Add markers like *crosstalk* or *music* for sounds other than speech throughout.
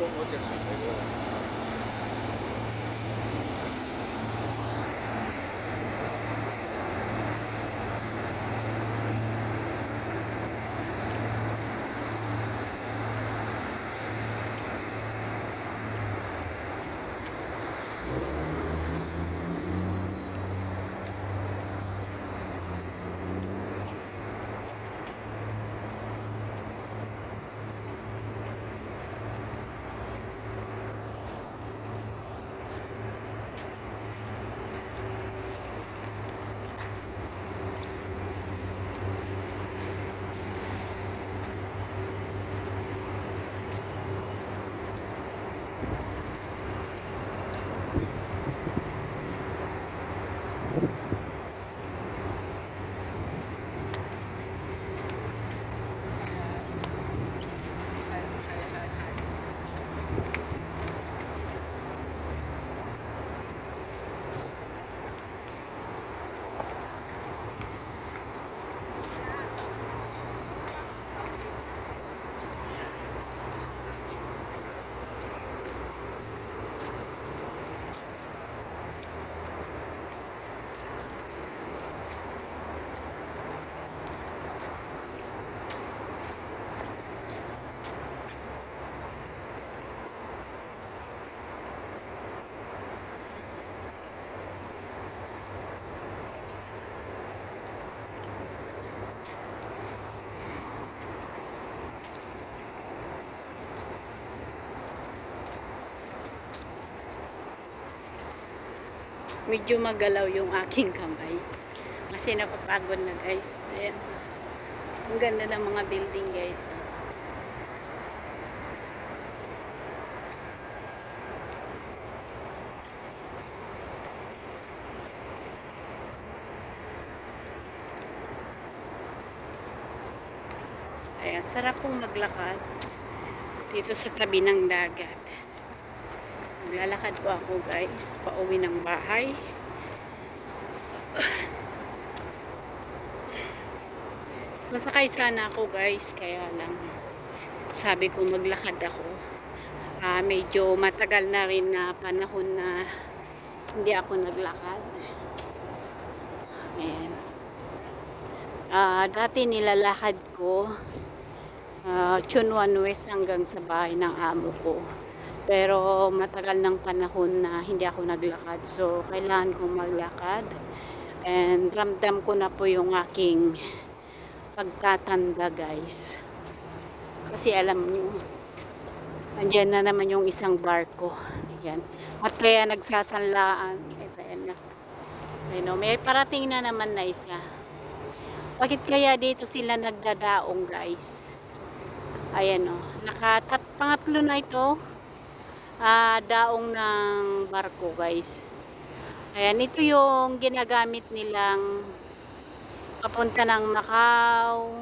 中国建设银。Medyo magalaw yung aking kamay. Kasi napapagod na guys. Ayan. Ang ganda ng mga building guys. Ayan, sarap pong maglakad dito sa tabi ng dagat. Maglalakad po ako guys, pauwi ng bahay. Masakay sana ako guys, kaya lang sabi ko maglakad ako. Ah, medyo matagal na rin na panahon na hindi ako naglakad. Ayan. Ah, dati nilalakad ko uh, Chunwan West hanggang sa bahay ng amo ko. Pero matagal ng panahon na hindi ako naglakad. So, kailangan kong maglakad. And ramdam ko na po yung aking pagtatanda, guys. Kasi alam nyo, andyan na naman yung isang barko. Ayan. At kaya nagsasanlaan. Ito, ayan na. Ayun, oh, may parating na naman na isa. Bakit kaya dito sila nagdadaong, guys? Ayan o. Nakatat na ito. Ah, daong ng barko, guys. Ayan, ito yung ginagamit nilang papunta ng Macau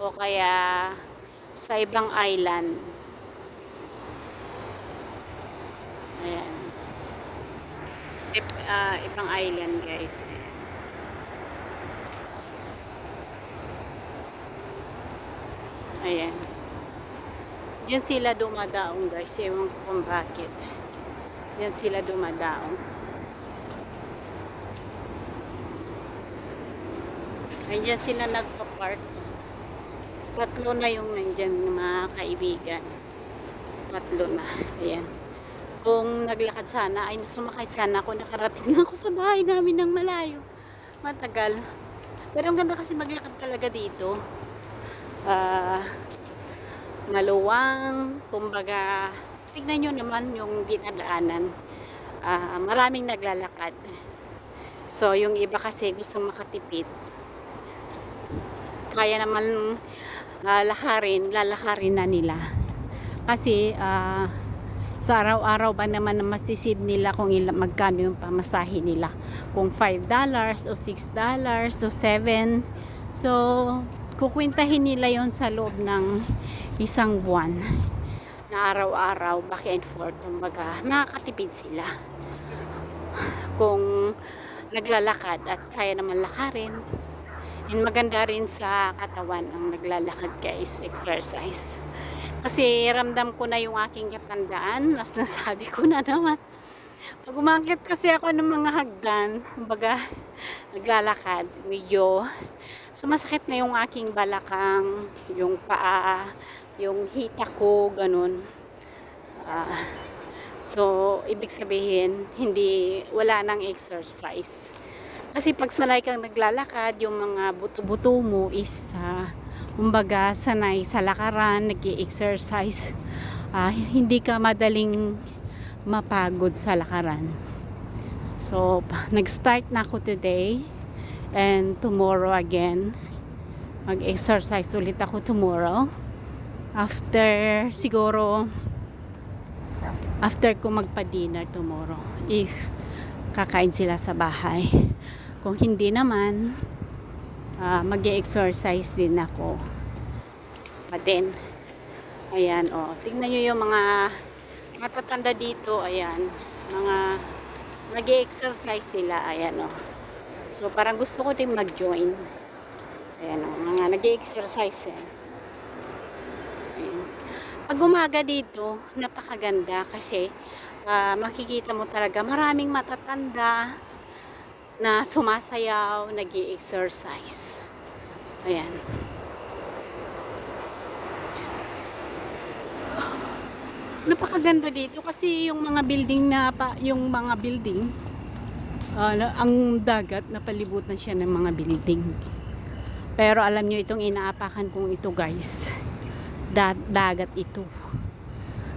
o kaya sa ibang island. Ayan. Ip- ah, ibang island, guys. Ayan. Diyan sila dumadaong guys. Ewan ko kung bakit. Diyan sila dumadaong. Ayan sila nagpa-park. Tatlo na yung nandyan mga kaibigan. Tatlo na. Ayan. Kung naglakad sana, ay sumakay sana ako, nakarating na ako sa bahay namin ng malayo. Matagal. Pero ang ganda kasi maglakad talaga dito. Ah, maluwang, kumbaga, tignan nyo naman yung dinadaanan. Ah, maraming naglalakad. So, yung iba kasi gusto makatipid. Kaya naman ah, lakarin, lalakarin na nila. Kasi, ah, sa araw-araw ba naman na masisib nila kung ilang magkano yung pamasahe nila. Kung $5 o $6 o $7. So, kukwintahin nila yon sa loob ng isang buwan na araw-araw back and forth kumbaga makakatipid sila kung naglalakad at kaya naman lakarin And maganda rin sa katawan ang naglalakad guys, exercise. Kasi ramdam ko na yung aking katandaan, as nasabi ko na naman. Pag umakit kasi ako ng mga hagdan, kumbaga naglalakad, medyo sumasakit na yung aking balakang, yung paa, yung hita ko, ganun. Ah, so, ibig sabihin, hindi, wala nang exercise. Kasi pag sanay kang naglalakad, yung mga buto-buto mo is, ah, kumbaga, sanay sa lakaran, nag exercise ah, hindi ka madaling mapagod sa lakaran. So, *laughs* nag-start na ako today and tomorrow again. Mag-exercise ulit ako tomorrow. After, siguro, after ko magpa-dinner tomorrow. If kakain sila sa bahay. Kung hindi naman, ah, mag-exercise din ako. Pa din. Ayan, oh. Tingnan nyo yung mga matatanda dito. Ayan. Mga nag exercise sila. Ayan, oh. So, parang gusto ko din mag-join. Ayan, oh. Mga nag exercise eh. Pag umaga dito, napakaganda kasi ah, makikita mo talaga maraming matatanda na sumasayaw, nag exercise Ayan. Napakaganda dito kasi yung mga building na pa, yung mga building na- ang dagat napalibutan siya ng mga building. Pero alam nyo itong inaapakan kong ito guys. Da- dagat ito.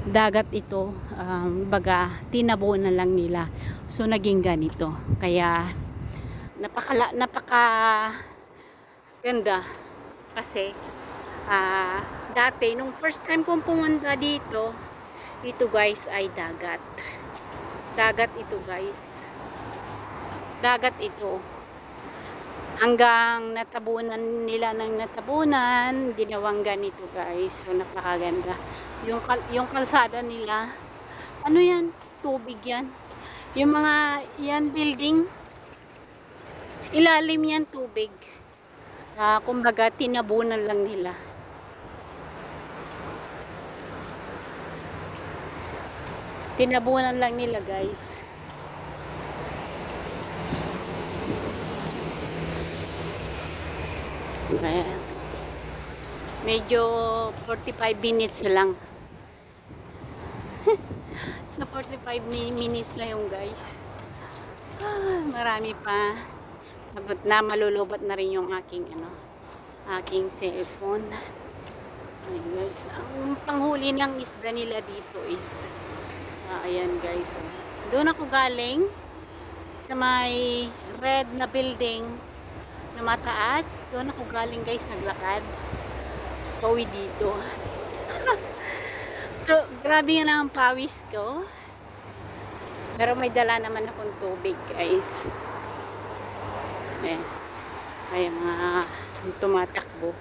Dagat ito, um, baga tinabunan lang nila. So naging ganito. Kaya napaka napaka ganda kasi ah dati nung first time kong pumunta dito ito guys ay dagat. Dagat ito guys. Dagat ito. Hanggang natabunan nila ng natabunan ginawang ganito guys. So napakaganda. Yung, kal- yung kalsada nila ano yan? Tubig yan. Yung mga yan building ilalim yan tubig. Ah, kumbaga tinabunan lang nila tinabunan lang nila guys. Medyo 45 minutes lang. *laughs* Sa 45 mi- minutes lang yung guys. Ah, marami pa. Pagod na, malulubot na rin yung aking ano, aking cellphone. Ayan guys, ang panghuli ng isda nila dito is ah, ayan guys. Doon ako galing sa may red na building na mataas. Doon ako galing guys, naglakad. Tapos pawi dito. *laughs* to, grabe yan ang pawis ko. Pero may dala naman akong tubig guys. Eh, ay mga tumatakbo.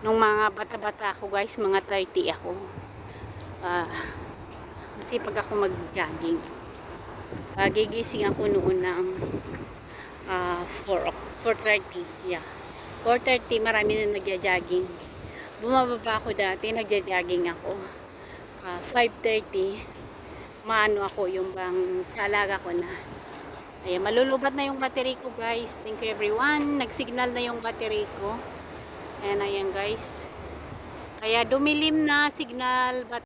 Nung mga bata-bata ako guys, mga 30 ako. Ah, masipag ako mag-jogging. Ah, gigising ako noon ng ah 4 o- 4.30 yeah. 4.30 marami na nagja-jogging. Bumababa ako dati nagja-jogging ako. Ah, 5.30 maano ako yung bang sa alaga ko na. Ayan malulubat na yung battery ko guys. Thank you everyone. Nagsignal na yung battery ko. Ayan ayan guys. Kaya dumilim na signal bat